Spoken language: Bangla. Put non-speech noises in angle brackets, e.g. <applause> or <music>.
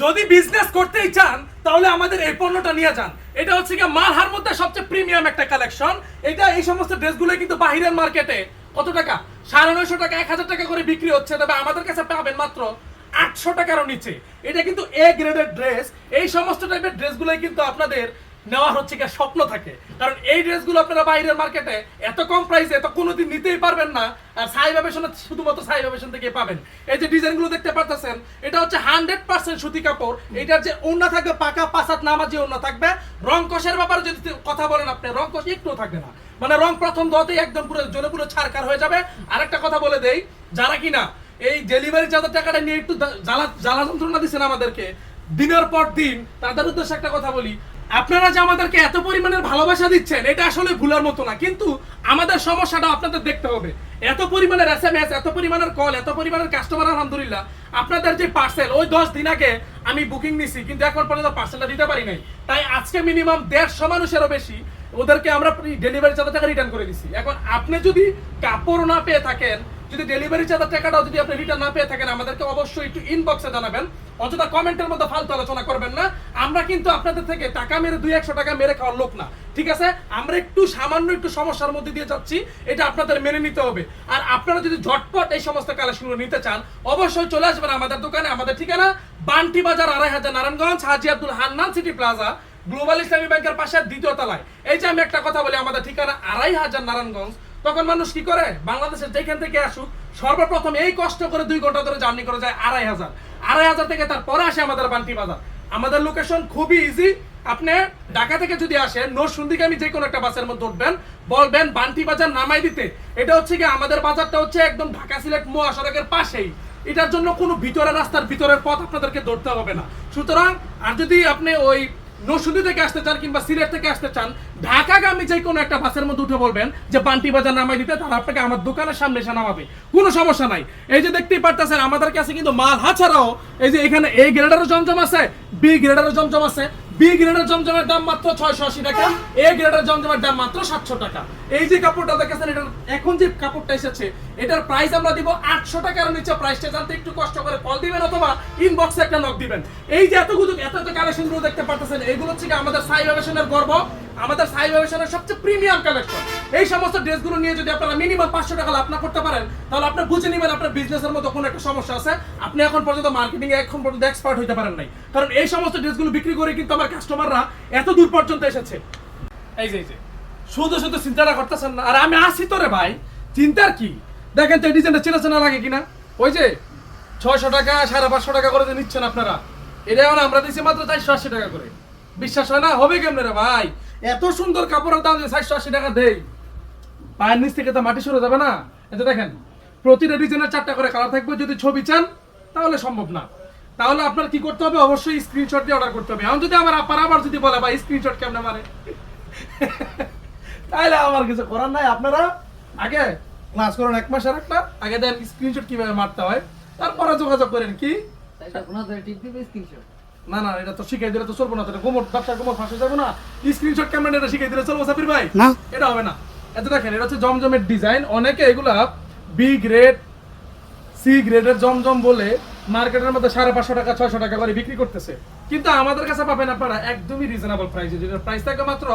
যদি বিজনেস করতেই চান, তাহলে আমাদের এই পণ্যটা নিয়ে যান। এটা হচ্ছে কি মালহার মধ্যে সবচেয়ে প্রিমিয়াম একটা কালেকশন এটা এই সমস্ত ড্রেসগুলো কিন্তু বাহিরের মার্কেটে কত টাকা? সাড়ে নয়শো টাকা, এক হাজার টাকা করে বিক্রি হচ্ছে, তবে আমাদের কাছে পাবেন মাত্র আটশো টাকারও নিচে। এটা কিন্তু এ গ্রেডের ড্রেস এই সমস্ত টাইপের ড্রেসগুলোই কিন্তু আপনাদের নেওয়া হচ্ছে কি স্বপ্ন থাকে। কারণ এই ড্রেসগুলো আপনারা বাইরের মার্কেটে এত কম প্রাইসে তো কোনোদিন নিতেই পারবেন না। আর সাই ব্যবসা শুধুমাত্র সাই ব্যবসা থেকে পাবেন। এই যে ডিজাইনগুলো দেখতে পাচ্ছেন এটা হচ্ছে হান্ড্রেড পার্সেন্ট সুতি কাপড়। এটার যে ওড়না থাকবে, পাকা পাসাত নামা যে ওড়না থাকবে, রং কষের ব্যাপারে যদি কথা বলেন আপনি, রং কষ একটুও থাকবে না। মানে রং প্রথম ধোয়াতেই একদম পুরো জলে পুরো ছাড়কার হয়ে যাবে। আরেকটা কথা বলে দেই, যারা কিনা এই ডেলিভারি চার্জের টাকাটা নিয়ে একটু জ্বালা জ্বালা যন্ত্রণা দিচ্ছেন আমাদেরকে, দিনের পর দিন, তাদের উদ্দেশ্যে একটা কথা বলি। আপনারা যে আমাদেরকে এত পরিমাণের ভালোবাসা দিচ্ছেন, এটা আসলে ভুলার মতো না। কিন্তু আমাদের সমস্যাটা আপনাদের দেখতে হবে। এত পরিমাণের এস এম এস এত পরিমাণের কল এত পরিমাণের কাস্টমার আলহামদুলিল্লাহ, আপনাদের যে পার্সেল ওই দশ দিন আগে আমি বুকিং নিছি, কিন্তু এখন পর্যন্ত পার্সেলটা দিতে পারি নাই। তাই আজকে মিনিমাম দেড়শো মানুষেরও বেশি ওদেরকে আমরা ডেলিভারি চার্জ টাকা রিটার্ন করে দিছি। এখন আপনি যদি কাপড় না পেয়ে থাকেন যদি ডেলিভারি চার্জের টাকাটাও যদি আপনি রিটার্ন না পেয়ে থাকেন, আমাদেরকে অবশ্যই একটু ইনবক্সে জানাবেন। অযথা কমেন্টের মধ্যে ফালতু আলোচনা করবেন না। আমরা কিন্তু আপনাদের থেকে টাকা মেরে দুই একশো টাকা মেরে খাওয়ার লোক না। ঠিক আছে? আমরা একটু সামান্য একটু সমস্যার মধ্যে দিয়ে যাচ্ছি। এটা আপনাদের মেনে নিতে হবে। আর আপনারা যদি ঝটপট এই সমস্ত কালেকশনগুলো নিতে চান, অবশ্যই চলে আসবেন আমাদের দোকানে। আমাদের ঠিকানা বান্টি বাজার আড়াই হাজার Narayanganj, Haji Abdul Hannan city plaza, global Islami ব্যাংকের পাশে দ্বিতীয় তলায়। এই যে আমি একটা কথা বলি, আমাদের ঠিকানা আড়াই হাজার নারায়ণগঞ্জ তখন মানুষ কি করে? বাংলাদেশের যেখান থেকে আসুক, সর্বপ্রথম এই কষ্ট করে দুই ঘণ্টা ধরে জার্নি করে যায় আড়াই হাজার। আড়াই হাজার থেকে তারপরে আসে আমাদের বান্টি বাজার। আমাদের লোকেশন খুবই ইজি আপনি ঢাকা থেকে যদি আসেন, নরসুন্দিকে আমি যে কোনো একটা বাসের মধ্যে উঠবেন, বলবেন বান্টি বাজার নামাই দিতে। এটা হচ্ছে কি আমাদের বাজারটা হচ্ছে একদম ঢাকা সিলেট মহাসড়কের পাশেই। এটার জন্য কোনো ভিতরের রাস্তার ভিতরের পথ আপনাদেরকে ধরতে হবে না। সুতরাং, আর যদি আপনি ওই নরসুন্দি থেকে আসতে চান কিংবা সিলেট থেকে আসতে চান, ঢাকাগামী যে কোনো একটা বাসের মধ্যে উঠে বলবেন যে, বান্টি বাজার নামাই দিতে, তারা আপনাকে আমার দোকানের সামনে এসে নামাবে। কোনো সমস্যা নাই। এই যে দেখতেই পারতেছেন, আমাদের কাছে কিন্তু মাল হাছাড়াও, এই যে এখানে এই গ্রেডারও জমজম আছে বি গ্রেডারও জমজম আছে। বি গ্রেডের জমজমের দাম মাত্র ছয়শো আশি টাকা এ গ্রেডের জমজমের দাম মাত্র সাতশো টাকা। এই যে কাপড়টা দেখেছেন, এটার এখন যে কাপড়টা এসেছে, এটার প্রাইস আমরা দিব আটশো টাকার নিচে। প্রাইসটা জানতে একটু কষ্ট করে কল দিবেন অথবা ইনবক্সে একটা নক দিবেন। এই যে এতগুলো এত এত কালেকশনগুলো দেখতে পাচ্ছেন এগুলো হচ্ছে আমাদের সাই ব্যবসানের গর্ব। আমাদের সাই ব্যবসানের সবচেয়ে প্রিমিয়াম কালেকশন এই সমস্ত ড্রেসগুলো নিয়ে যদি আপনারা মিনিমাম পাঁচশো টাকা লাভ না করতে পারেন, তাহলে আপনি বুঝে নেবেন আপনার বিজনেসের মধ্যে কোনো একটা সমস্যা আছে। আপনি এখন পর্যন্ত মার্কেটিং এ এখন পর্যন্ত এক্সপার্ট হইতে পারেন নাই। কারণ এই সমস্ত ড্রেসগুলো বিক্রি করে কিন্তু আমার কাস্টমাররা এত দূর পর্যন্ত এসেছে। এই যে এই যে, শুধু শুধু চিন্তাটা করতেছেন না। আর আমি আসি তো রে ভাই, চিন্তার কি? দেখেন তো এই ডিজাইনটা চেনা চেনা লাগে কিনা? ওই যে, ছয়শো টাকা, সাড়ে পাঁচশো টাকা করে যে নিচ্ছেন আপনারা এটা এখন আমরা দিচ্ছি মাত্র চারশো আশি টাকা করে। বিশ্বাস হয় না? হবে কেমনে রে ভাই? এত সুন্দর কাপড়ের দাম যে চারশো আশি টাকা দেই। পায়ের নিচ থেকে তো মাটি সরে যাবে না? এটা দেখেন, প্রতিটা ডিজাইনের চারটা করে কালার থাকবে। যদি ছবি চান, তাহলে সম্ভব না। তাহলে আপনার কি করতে হবে? অবশ্যই স্ক্রিনশট দিয়ে অর্ডার করতে হবে। এখন যদি আমার আপার আবার যদি বলে, ভাই স্ক্রিনশট কেমনে মারে? <laughs> তাহলে আমার কিছু করার নাই। আপনারা আগে ক্লাস করুন এক মাসের একটা। আগে দেন স্ক্রিনশট কীভাবে মারতে হয়। তারপরে যোগাযোগ করেন। কি? না না এটা তো শিখাই দিলে তো চলবো না গোমর ব্যবসা গোমর ফাঁসে যাব না। স্ক্রিনশট ক্যামেরা এটা শিখাই দিলে চলবো সাবির ভাই? না। এটা হবে না। এত দেখেন এটা হচ্ছে জমজমের ডিজাইন। অনেকে এগুলা বি গ্রেড সি গ্রেডের জমজম বলে মার্কেটের মধ্যে সাড়ে পাঁচশো টাকা ছয়শো টাকা করে বিক্রি করতেছে। কিন্তু আমাদের কাছে পাবেন আপনারা একদমই রিজনেবল প্রাইসে যেটার প্রাইস থাকে মাত্র